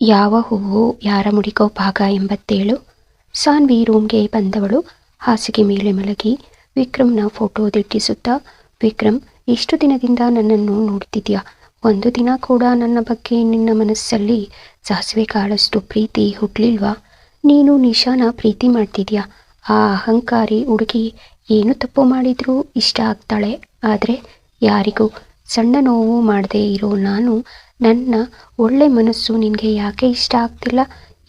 ಯಾವ ಹೂವು ಯಾರ ಮುಡಿಕೋ ಭಾಗ ಎಂಬತ್ತೇಳು? ಸಾನ್ವಿ ರೂಮ್ಗೆ ಬಂದವಳು. ಹಾಸಿಗೆ ಮೇಲೆ ಮಲಗಿ ವಿಕ್ರಮ್ನ ಫೋಟೋ ದಿಟ್ಟಿಸುತ್ತಾ, ವಿಕ್ರಮ್ ಎಷ್ಟು ದಿನದಿಂದ ನನ್ನನ್ನು ನೋಡ್ತಿದ್ಯಾ? ಒಂದು ದಿನ ಕೂಡ ನನ್ನ ಬಗ್ಗೆ ನಿನ್ನ ಮನಸ್ಸಲ್ಲಿ ಸಾಸಿವೆ ಕಾಳಷ್ಟು ಪ್ರೀತಿ ಹುಟ್ಟಲಿಲ್ವಾ ನೀನು ನಿಶಾನ ಪ್ರೀತಿ ಮಾಡ್ತಿದ್ಯಾ? ಆ ಅಹಂಕಾರಿ ಹುಡುಗಿ ಏನು ತಪ್ಪು ಮಾಡಿದರೂ ಇಷ್ಟ ಆಗ್ತಾಳೆ. ಆದರೆ ಯಾರಿಗೂ ಸಣ್ಣ ನೋವು ಮಾಡದೇ ಇರೋ ನಾನು ನನ್ನ ಒಳ್ಳೆ ಮನಸ್ಸು ನಿನಗೆ ಯಾಕೆ ಇಷ್ಟ ಆಗ್ತಿಲ್ಲ?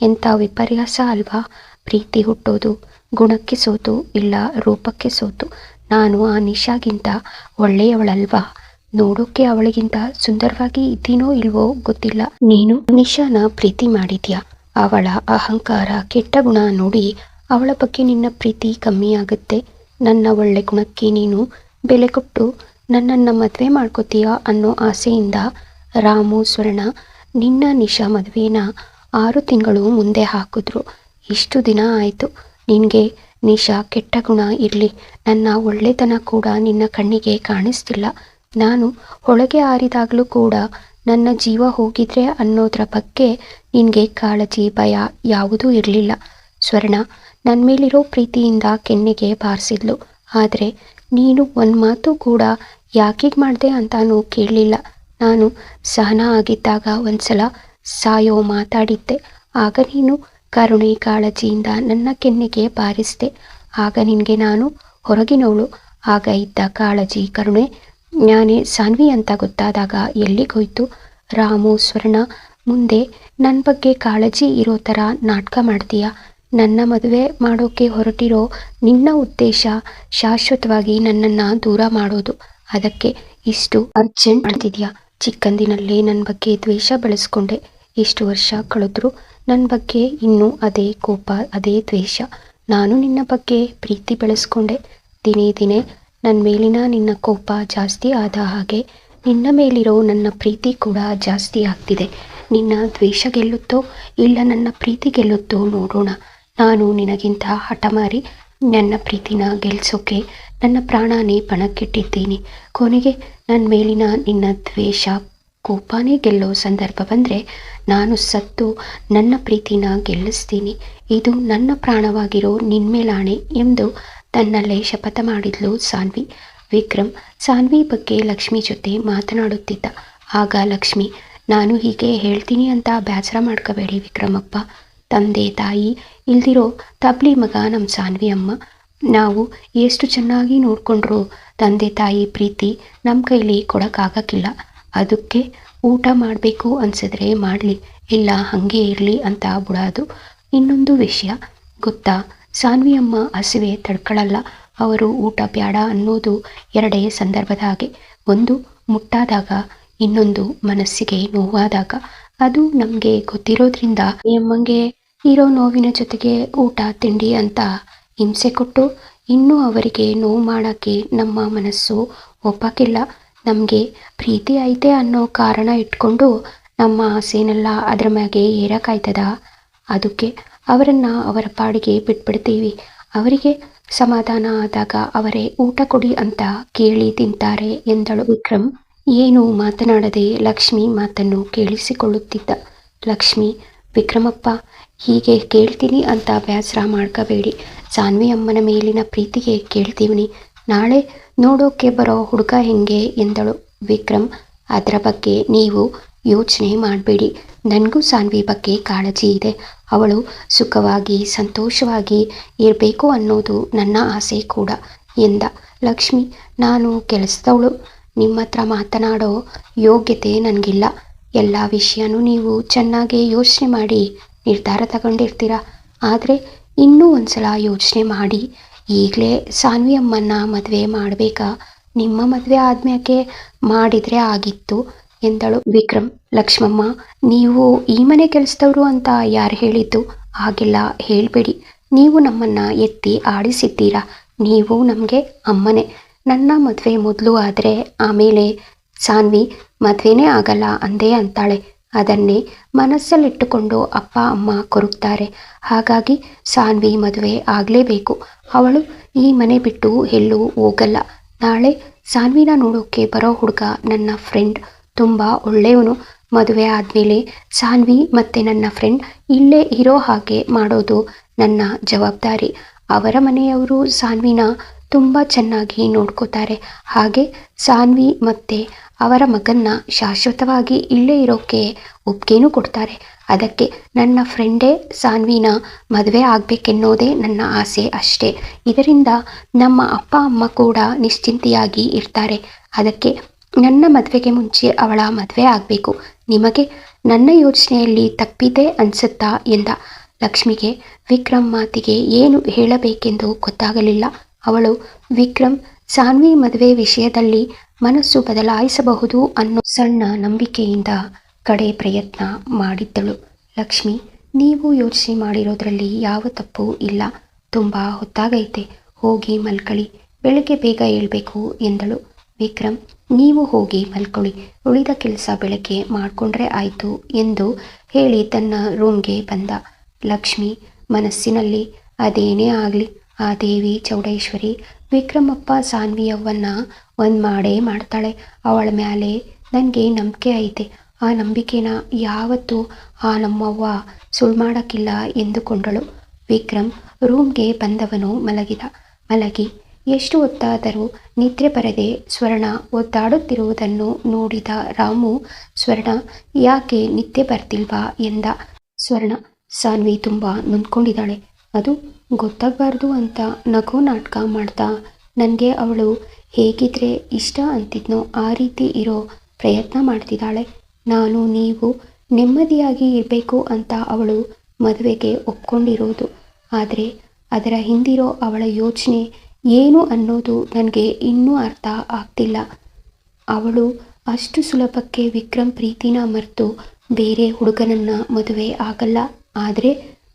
ಎಂಥ ವಿಪರ್ಯಾಸ ಅಲ್ವಾ? ಪ್ರೀತಿ ಹುಟ್ಟೋದು, ಗುಣಕ್ಕೆ ಸೋತು, ಇಲ್ಲ ರೂಪಕ್ಕೆ ಸೋತು. ನಾನು ಆ ನಿಶಾಗಿಂತ ಒಳ್ಳೆಯವಳಲ್ವಾ? ನೋಡೋಕೆ ಅವಳಿಗಿಂತ ಸುಂದರವಾಗಿ ಇದ್ದೀನೋ ಇಲ್ವೋ ಗೊತ್ತಿಲ್ಲ. ನೀನು ನಿಶಾನ ಪ್ರೀತಿ ಮಾಡಿದ್ಯಾ? ಅವಳ ಅಹಂಕಾರ ಕೆಟ್ಟ ಗುಣ ನೋಡಿ ಅವಳ ಬಗ್ಗೆ ನಿನ್ನ ಪ್ರೀತಿ ಕಮ್ಮಿ ಆಗುತ್ತೆ. ನನ್ನ ಒಳ್ಳೆ ಗುಣಕ್ಕೆ ನೀನು ಬೆಲೆ ಕೊಟ್ಟು ನನ್ನನ್ನು ಮದುವೆ ಮಾಡ್ಕೋತೀಯಾ ಅನ್ನೋ ಆಸೆಯಿಂದ ರಾಮು, ಸ್ವರ್ಣ, ನಿನ್ನ ನಿಶಾ ಮದುವೆನ ಆರು ತಿಂಗಳು ಮುಂದೆ ಹಾಕಿದ್ರು. ಇಷ್ಟು ದಿನ ಆಯಿತು. ನಿನಗೆ ನಿಶಾ ಕೆಟ್ಟ ಗುಣ ಇರಲಿ. ನನ್ನ ಒಳ್ಳೆತನ ಕೂಡ ನಿನ್ನ ಕಣ್ಣಿಗೆ ಕಾಣಿಸ್ತಿಲ್ಲ. ನಾನು ಹೊಳಗೆ ಆರಿದಾಗಲೂ ಕೂಡ ನನ್ನ ಜೀವ ಹೋಗಿದ್ರೆ ಅನ್ನೋದ್ರ ಬಗ್ಗೆ ನಿನಗೆ ಕಾಳಜಿ, ಭಯ ಯಾವುದೂ ಇರಲಿಲ್ಲ. ಸ್ವರ್ಣ ನನ್ನ ಮೇಲಿರೋ ಪ್ರೀತಿಯಿಂದ ಕೆನ್ನೆಗೆ ಬಾರಿಸಿದ್ಲು. ಆದರೆ ನೀನು ಒಂದು ಮಾತು ಕೂಡ ಯಾಕೆ ಮಾಡಿದೆ ಅಂತಾನು ಕೇಳಲಿಲ್ಲ. ನಾನು ಸಹನ ಆಗಿದ್ದಾಗ ಒಂದ್ಸಲ ಸಾಯೋ ಮಾತಾಡಿದ್ದೆ. ಆಗ ನೀನು ಕರುಣೆ ಕಾಳಜಿಯಿಂದ ನನ್ನ ಕೆನ್ನೆಗೆ ಬಾರಿಸಿದೆ. ಆಗ ನಿನಗೆ ನಾನು ಹೊರಗಿನವಳು ಆಗ ಇದ್ದ ಕಾಳಜಿ, ಕರುಣೆ ನಾನೇ ಸಾನ್ವಿ ಅಂತ ಗೊತ್ತಾದಾಗ ಎಲ್ಲಿಗೋಯ್ತು? ರಾಮು, ಸ್ವರ್ಣ, ಮುಂದೆ ನನ್ನ ಬಗ್ಗೆ ಕಾಳಜಿ ಇರೋ ಥರ ನಾಟಕ ಮಾಡ್ತೀಯ? ನನ್ನ ಮದುವೆ ಮಾಡೋಕ್ಕೆ ಹೊರಟಿರೋ ನಿನ್ನ ಉದ್ದೇಶ ಶಾಶ್ವತವಾಗಿ ನನ್ನನ್ನು ದೂರ ಮಾಡೋದು. ಅದಕ್ಕೆ ಇಷ್ಟು ಅರ್ಜೆಂಟ್ ಮಾಡ್ತಿದ್ಯಾ? ಚಿಕ್ಕಂದಿನಲ್ಲೇ ನನ್ನ ಬಗ್ಗೆ ದ್ವೇಷ ಬೆಳೆಸ್ಕೊಂಡೆ. ಇಷ್ಟು ವರ್ಷ ಕಳೆದ್ರು ನನ್ನ ಬಗ್ಗೆ ಇನ್ನೂ ಅದೇ ಕೋಪ, ಅದೇ ದ್ವೇಷ. ನಾನು ನಿನ್ನ ಬಗ್ಗೆ ಪ್ರೀತಿ ಬೆಳೆಸ್ಕೊಂಡೆ. ದಿನೇ ದಿನೇ ನನ್ನ ಮೇಲಿನ ನಿನ್ನ ಕೋಪ ಜಾಸ್ತಿ ಆದ ಹಾಗೆ ನಿನ್ನ ಮೇಲಿರೋ ನನ್ನ ಪ್ರೀತಿ ಕೂಡ ಜಾಸ್ತಿ ಆಗ್ತಿದೆ. ನಿನ್ನ ದ್ವೇಷ ಗೆಲ್ಲುತ್ತೋ ಇಲ್ಲ ನನ್ನ ಪ್ರೀತಿ ಗೆಲ್ಲುತ್ತೋ ನೋಡೋಣ. ನಾನು ನಿನಗಿಂತ ಹಠ ಮಾರಿ ನನ್ನ ಪ್ರೀತಿನ ಗೆಲ್ಸೋಕೆ ನನ್ನ ಪ್ರಾಣಾನೇ ಪಣಕ್ಕಿಟ್ಟಿದ್ದೀನಿ. ಕೊನೆಗೆ ನನ್ನ ಮೇಲಿನ ನಿನ್ನ ದ್ವೇಷ, ಕೋಪಾನೇ ಗೆಲ್ಲೋ ಸಂದರ್ಭ ಬಂದರೆ ನಾನು ಸತ್ತು ನನ್ನ ಪ್ರೀತಿನ ಗೆಲ್ಲಿಸ್ತೀನಿ. ಇದು ನನ್ನ ಪ್ರಾಣವಾಗಿರೋ ನಿನ್ಮೇಲಾಣೆ ಎಂದು ತನ್ನಲ್ಲೇ ಶಪಥ ಮಾಡಿದ್ಲು ಸಾನ್ವಿ. ವಿಕ್ರಮ್ ಸಾನ್ವಿ ಬಗ್ಗೆ ಲಕ್ಷ್ಮಿ ಜೊತೆ ಮಾತನಾಡುತ್ತಿದ್ದ. ಆಗ ಲಕ್ಷ್ಮಿ, ನಾನು ಹೀಗೆ ಹೇಳ್ತೀನಿ ಅಂತ ಬೇಸರ ಮಾಡ್ಕೋಬೇಡಿ ವಿಕ್ರಮಪ್ಪ. ತಂದೆ ತಾಯಿ ಇಲ್ದಿರೋ ತಬ್ಲಿ ಮಗ ನಮ್ಮ ಸಾನ್ವಿ ಅಮ್ಮ. ನಾವು ಎಷ್ಟು ಚೆನ್ನಾಗಿ ನೋಡಿಕೊಂಡ್ರು ತಂದೆ ತಾಯಿ ಪ್ರೀತಿ ನಮ್ಮ ಕೈಲಿ ಕೊಡೋಕ್ಕಾಗಕ್ಕಿಲ್ಲ. ಅದಕ್ಕೆ ಊಟ ಮಾಡಬೇಕು ಅನ್ಸಿದ್ರೆ ಮಾಡಲಿ, ಇಲ್ಲ ಹಾಗೆ ಇರಲಿ ಅಂತ ಬಿಡೋದು. ಇನ್ನೊಂದು ವಿಷಯ, ಗೊತ್ತಾ? ಸಾನ್ವಿ ಅಮ್ಮ ಹಸಿವೆ ತಡ್ಕೊಳ್ಳಲ್ಲ ಅವರು ಊಟ ಬೇಡ ಅನ್ನೋದು ಎರಡೇ ಸಂದರ್ಭದ ಹಾಗೆ. ಒಂದು ಮುಟ್ಟಾದಾಗ, ಇನ್ನೊಂದು ಮನಸ್ಸಿಗೆ ನೋವಾದಾಗ. ಅದು ನಮಗೆ ಗೊತ್ತಿರೋದ್ರಿಂದ ಅಮ್ಮಂಗೆ ಇರೋ ನೋವಿನ ಜೊತೆಗೆ ಊಟ, ತಿಂಡಿ ಅಂತ ಹಿಂಸೆ ಕೊಟ್ಟು ಇನ್ನೂ ಅವರಿಗೆ ನೋವು ಮಾಡೋಕ್ಕೆ ನಮ್ಮ ಮನಸ್ಸು ಒಪ್ಪಕ್ಕಿಲ್ಲ ನಮಗೆ ಪ್ರೀತಿ ಐತೆ ಅನ್ನೋ ಕಾರಣ ಇಟ್ಕೊಂಡು ನಮ್ಮ ಆಸೆನೆಲ್ಲ ಅದರ ಮ್ಯಾಗೆ ಏರಕ್ಕಾಯ್ತದ ಅದಕ್ಕೆ ಅವರನ್ನು ಅವರ ಪಾಡಿಗೆ ಬಿಟ್ಬಿಡ್ತೀವಿ. ಅವರಿಗೆ ಸಮಾಧಾನ ಆದಾಗ ಅವರೇ ಊಟ ಕೊಡಿ ಅಂತ ಕೇಳಿ ತಿಂತಾರೆ ಎಂದಳು ವಿಕ್ರಮ್. ಏನು ಮಾತನಾಡದೆ ಲಕ್ಷ್ಮಿ ಮಾತನ್ನು ಕೇಳಿಸಿಕೊಳ್ಳುತ್ತಿದ್ದ. ಲಕ್ಷ್ಮಿ ವಿಕ್ರಮಪ್ಪ, ಹೀಗೆ ಕೇಳ್ತೀನಿ ಅಂತ ಬೇಸರ ಮಾಡ್ಕೋಬೇಡಿ. ಸಾನ್ವಿ ಅಮ್ಮನ ಮೇಲಿನ ಪ್ರೀತಿಗೆ ಕೇಳ್ತೀವಿ ನಾಳೆ ನೋಡೋಕೆ ಬರೋ ಹುಡುಗ ಹೆಂಗೆ ಎಂದಳು ವಿಕ್ರಮ್. ಅದರ ಬಗ್ಗೆ ನೀವು ಯೋಚನೆ ಮಾಡಬೇಡಿ. ನನಗೂ ಸಾನ್ವಿ ಬಗ್ಗೆ ಕಾಳಜಿ ಇದೆ. ಅವಳು ಸುಖವಾಗಿ, ಸಂತೋಷವಾಗಿ ಇರಬೇಕು ಅನ್ನೋದು ನನ್ನ ಆಸೆ ಕೂಡ, ಎಂದ ಲಕ್ಷ್ಮಿ. ನಾನು ಕೆಲಸದವಳು ನಿಮ್ಮ ಹತ್ರ ಮಾತನಾಡೋ ಯೋಗ್ಯತೆ ನನಗಿಲ್ಲ. ಎಲ್ಲ ವಿಷಯನೂ ನೀವು ಚೆನ್ನಾಗಿ ಯೋಚನೆ ಮಾಡಿ, ನಿರ್ಧಾರ ತಗೊಂಡಿರ್ತೀರ? ಆದರೆ ಇನ್ನೂ ಒಂದ್ಸಲ ಯೋಚನೆ ಮಾಡಿ. ಈಗಲೇ ಸಾನ್ವಿ ಅಮ್ಮನ್ನ ಮದುವೆ ಮಾಡಬೇಕಾ? ನಿಮ್ಮ ಮದುವೆ ಆದ್ಮ್ಯಾಕೆ ಮಾಡಿದರೆ ಆಗಿತ್ತು ಎಂದಳು ವಿಕ್ರಮ್ ಲಕ್ಷ್ಮಮ್ಮ. ನೀವು ಈ ಮನೆ ಕೆಲಸದವರು ಅಂತ ಯಾರು ಹೇಳಿದ್ದು? ಹಾಗೆಲ್ಲ ಹೇಳಬೇಡಿ. ನೀವು ನಮ್ಮನ್ನು ಎತ್ತಿ ಆಡಿಸಿದ್ದೀರಾ? ನೀವು ನಮಗೆ ಅಮ್ಮನೆ. ನನ್ನ ಮದುವೆ ಮೊದಲು ಆದರೆ ಆಮೇಲೆ ಸಾನ್ವಿ, ಮದುವೆನೇ ಆಗಲ್ಲ ಅಂದೇ ಅಂತಾಳೆ. ಅದನ್ನೇ ಮನಸ್ಸಲ್ಲಿಟ್ಟುಕೊಂಡು ಅಪ್ಪ, ಅಮ್ಮ ಕೊರಗ್ತಾರೆ. ಹಾಗಾಗಿ ಸಾನ್ವಿ ಮದುವೆ ಆಗಲೇಬೇಕು. ಅವಳು ಈ ಮನೆ ಬಿಟ್ಟು ಎಲ್ಲೂ ಹೋಗಲ್ಲ. ನಾಳೆ ಸಾನ್ವಿನ ನೋಡೋಕ್ಕೆ ಬರೋ ಹುಡುಗ ನನ್ನ ಫ್ರೆಂಡ್. ತುಂಬ ಒಳ್ಳೆಯವನು. ಮದುವೆ ಆದಮೇಲೆ ಸಾನ್ವಿ ಮತ್ತು ನನ್ನ ಫ್ರೆಂಡ್ ಇಲ್ಲೇ ಇರೋ ಹಾಗೆ ಮಾಡೋದು ನನ್ನ ಜವಾಬ್ದಾರಿ. ಅವರ ಮನೆಯವರು ಸಾನ್ವಿನ ತುಂಬ ಚೆನ್ನಾಗಿ ನೋಡ್ಕೋತಾರೆ. ಹಾಗೆ ಸಾನ್ವಿ ಮತ್ತು ಅವರ ಮಗನ್ನ ಶಾಶ್ವತವಾಗಿ ಇಲ್ಲೇ ಇರೋಕ್ಕೆ ಒಪ್ಪಿಗೆನೂ ಕೊಡ್ತಾರೆ. ಅದಕ್ಕೆ ನನ್ನ ಫ್ರೆಂಡೇ ಸಾನ್ವಿನ ಮದುವೆ ಆಗಬೇಕೆನ್ನೋದೇ ನನ್ನ ಆಸೆ ಅಷ್ಟೇ. ಇದರಿಂದ ನಮ್ಮ ಅಪ್ಪ, ಅಮ್ಮ ಕೂಡ ನಿಶ್ಚಿಂತೆಯಾಗಿ ಇರ್ತಾರೆ. ಅದಕ್ಕೆ ನನ್ನ ಮದುವೆಗೆ ಮುಂಚೆ ಅವಳ ಮದುವೆ ಆಗಬೇಕು. ನಿಮಗೆ ನನ್ನ ಯೋಚನೆಯಲ್ಲಿ ತಪ್ಪಿದೆ ಅನಿಸುತ್ತಾ ಎಂದ. ಲಕ್ಷ್ಮಿಗೆ ವಿಕ್ರಮ್ ಮಾತಿಗೆ ಏನು ಹೇಳಬೇಕೆಂದು ಗೊತ್ತಾಗಲಿಲ್ಲ. ಅವಳು, ವಿಕ್ರಮ್, ಸಾನ್ವಿ ಮದುವೆ ವಿಷಯದಲ್ಲಿ ಮನಸ್ಸು ಬದಲಾಯಿಸಬಹುದು ಅನ್ನೋ ಸಣ್ಣ ನಂಬಿಕೆಯಿಂದ ಕಡೆ ಪ್ರಯತ್ನ ಮಾಡಿದ್ದಳು. ಲಕ್ಷ್ಮಿ, ನೀವು ಯೋಚನೆ ಮಾಡಿರೋದ್ರಲ್ಲಿ ಯಾವ ತಪ್ಪು ಇಲ್ಲ. ತುಂಬ ಹೊತ್ತಾಗೈತೆ. ಹೋಗಿ ಮಲ್ಕಳಿ. ಬೆಳಗ್ಗೆ ಬೇಗ ಏಳಬೇಕು ಎಂದಳು. ವಿಕ್ರಮ್, ನೀವು ಹೋಗಿ ಮಲ್ಕೊಳ್ಳಿ. ಉಳಿದ ಕೆಲಸ ಬೆಳಗ್ಗೆ ಮಾಡಿಕೊಂಡ್ರೆ ಆಯಿತು, ಎಂದು ಹೇಳಿ ತನ್ನ ರೂಮ್ಗೆ ಬಂದ ಲಕ್ಷ್ಮಿ ಮನಸ್ಸಿನಲ್ಲಿ, ಅದೇನೇ ಆಗಲಿ. ಆ ದೇವಿ ಚೌಡೇಶ್ವರಿ ವಿಕ್ರಮಪ್ಪ ಸಾನ್ವಿಯವ್ವನ್ನ ಒಂದು ಮಾಡೇ ಮಾಡ್ತಾಳೆ. ಅವಳ ಮೇಲೆ ನನಗೆ ನಂಬಿಕೆ ಐತೆ. ಆ ನಂಬಿಕೆನ ಯಾವತ್ತೂ ಆ ನಮ್ಮವ್ವ ಸುಳ್ಳು ಮಾಡೋಕ್ಕಿಲ್ಲ ಎಂದುಕೊಂಡಳು. ವಿಕ್ರಮ್ ರೂಮ್ಗೆ ಬಂದವನು ಮಲಗಿದ. ಮಲಗಿ, ಎಷ್ಟು ಹೊತ್ತಾದರೂ ನಿದ್ರೆ ಬರದೆ ಸ್ವರ್ಣ ಒದ್ದಾಡುತ್ತಿರುವುದನ್ನು ನೋಡಿದ ರಾಮು, ಸ್ವರ್ಣ, ಯಾಕೆ ನಿದ್ದೆ ಬರ್ತಿಲ್ವಾ ಎಂದ. ಸ್ವರ್ಣ ಸಾನ್ವಿ ತುಂಬ ನೊಂದ್ಕೊಂಡಿದ್ದಾಳೆ. ಅದು ಗೊತ್ತಾಗಬಾರ್ದು ಅಂತ ನಗು ನಾಟಕ ಮಾಡ್ತಾ ನನಗೆ ಅವಳು ಹೇಗಿದ್ರೆ ಇಷ್ಟ ಅಂತಿದ್ನೋ ಆ ರೀತಿ ಇರೋ ಪ್ರಯತ್ನ ಮಾಡ್ತಿದ್ದಾಳೆ. ನಾನು ನೀವು ನೆಮ್ಮದಿಯಾಗಿ ಇರಬೇಕು ಅಂತ ಅವಳು ಮದುವೆಗೆ ಒಪ್ಕೊಂಡಿರೋದು. ಆದರೆ ಅದರ ಹಿಂದಿರೋ ಅವಳ ಯೋಚನೆ ಏನು ಅನ್ನೋದು ನನಗೆ ಇನ್ನೂ ಅರ್ಥ ಆಗ್ತಿಲ್ಲ. ಅವಳು ಅಷ್ಟು ಸುಲಭಕ್ಕೆ ವಿಕ್ರಮ್ ಪ್ರೀತಿನ ಮರೆತು ಬೇರೆ ಹುಡುಗನನ್ನ ಮದುವೆ ಆಗಲ್ಲ. ಆದರೆ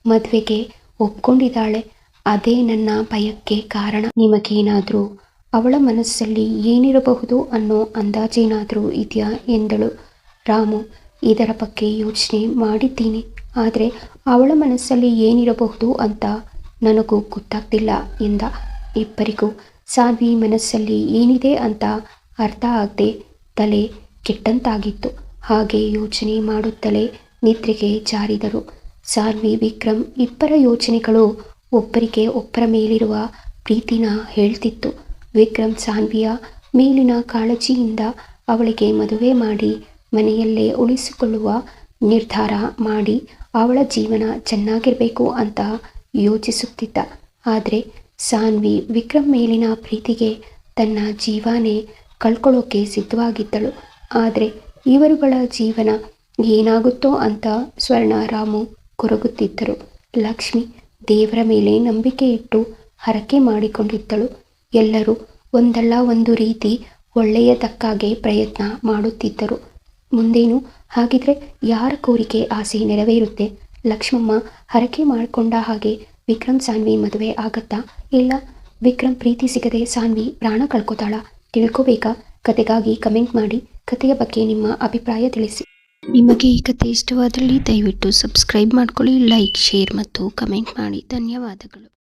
ಮದುವೆಗೆ ಒಪ್ಕೊಂಡಿದ್ದಾಳೆ. ಅದೇ ನನ್ನ ಭಯಕ್ಕೆ ಕಾರಣ. ನಿಮಗೇನಾದರೂ ಅವಳ ಮನಸ್ಸಲ್ಲಿ ಏನಿರಬಹುದು ಅನ್ನೋ ಅಂದಾಜೇನಾದರೂ ಇದೆಯಾ? ಎಂದಳು. ರಾಮು, ಇದರ ಬಗ್ಗೆ ಯೋಚನೆ ಮಾಡಿದ್ದೀನಿ. ಆದರೆ ಅವಳ ಮನಸ್ಸಲ್ಲಿ ಏನಿರಬಹುದು ಅಂತ ನನಗೂ ಗೊತ್ತಾಗ್ತಿಲ್ಲ ಎಂದ. ಇಬ್ಬರಿಗೂ ಸಾಧ್ವಿ ಮನಸ್ಸಲ್ಲಿ ಏನಿದೆ ಅಂತ ಅರ್ಥ ಆಗದೆ ತಲೆ ಕೆಟ್ಟಂತಾಗಿತ್ತು. ಹಾಗೆ ಯೋಚನೆ ಮಾಡುತ್ತಲೇ ನಿದ್ರೆಗೆ ಜಾರಿದರು. ಸಾನ್ವಿ ವಿಕ್ರಮ್ ಇಬ್ಬರ ಯೋಚನೆಗಳು ಒಬ್ಬರಿಗೆ ಒಬ್ಬರ ಮೇಲಿರುವ ಪ್ರೀತಿನ ಹೇಳ್ತಿತ್ತು. ವಿಕ್ರಮ್ ಸಾನ್ವಿಯ ಮೇಲಿನ ಕಾಳಜಿಯಿಂದ ಅವಳಿಗೆ ಮದುವೆ ಮಾಡಿ ಮನೆಯಲ್ಲೇ ಉಳಿಸಿಕೊಳ್ಳುವ ನಿರ್ಧಾರ ಮಾಡಿ ಅವಳ ಜೀವನ ಚೆನ್ನಾಗಿರಬೇಕು ಅಂತ ಯೋಚಿಸುತ್ತಿದ್ದ. ಆದರೆ ಸಾನ್ವಿ ವಿಕ್ರಮ್ ಮೇಲಿನ ಪ್ರೀತಿಗೆ ತನ್ನ ಜೀವನೇ ಕಳ್ಕೊಳ್ಳೋಕೆ ಸಿದ್ಧವಾಗಿದ್ದಳು. ಆದರೆ ಇವರುಗಳ ಜೀವನ ಏನಾಗುತ್ತೋ ಅಂತ ಸ್ವರ್ಣ, ರಾಮು ಕೊರಗುತ್ತಿದ್ದರು. ಲಕ್ಷ್ಮಿ ದೇವರ ಮೇಲೆ ನಂಬಿಕೆ ಇಟ್ಟು ಹರಕೆ ಮಾಡಿಕೊಂಡಿದ್ದಳು. ಎಲ್ಲರೂ ಒಂದಲ್ಲ ಒಂದು ರೀತಿ ಒಳ್ಳೆಯದಕ್ಕಾಗಿ ಪ್ರಯತ್ನ ಮಾಡುತ್ತಿದ್ದರು. ಮುಂದೇನು? ಹಾಗಿದ್ರೆ ಯಾರ ಕೋರಿಕೆ ಆಸೆ ನೆರವೇರುತ್ತೆ? ಲಕ್ಷ್ಮಮ್ಮ ಹರಕೆ ಮಾಡಿಕೊಂಡ ಹಾಗೆ ವಿಕ್ರಮ್ ಸಾನ್ವಿ ಮದುವೆ ಆಗತ್ತಾ? ಇಲ್ಲ, ವಿಕ್ರಮ್ ಪ್ರೀತಿ ಸಿಗದೆ ಸಾನ್ವಿ ಪ್ರಾಣ ಕಳ್ಕೊತಾಳ? ತಿಳ್ಕೋಬೇಕಾ? ಕತೆಗಾಗಿ ಕಮೆಂಟ್ ಮಾಡಿ, ಕತೆಯ ಬಗ್ಗೆ ನಿಮ್ಮ ಅಭಿಪ್ರಾಯ ತಿಳಿಸಿ. ನಿಮಗೆ ಈ ಕಥೆ ಇಷ್ಟವಾದಲ್ಲಿ ದಯವಿಟ್ಟು ಸಬ್ಸ್ಕ್ರೈಬ್ ಮಾಡ್ಕೊಳ್ಳಿ ಲೈಕ್ ಶೇರ್ ಮತ್ತು ಕಮೆಂಟ್ ಮಾಡಿ. ಧನ್ಯವಾದಗಳು.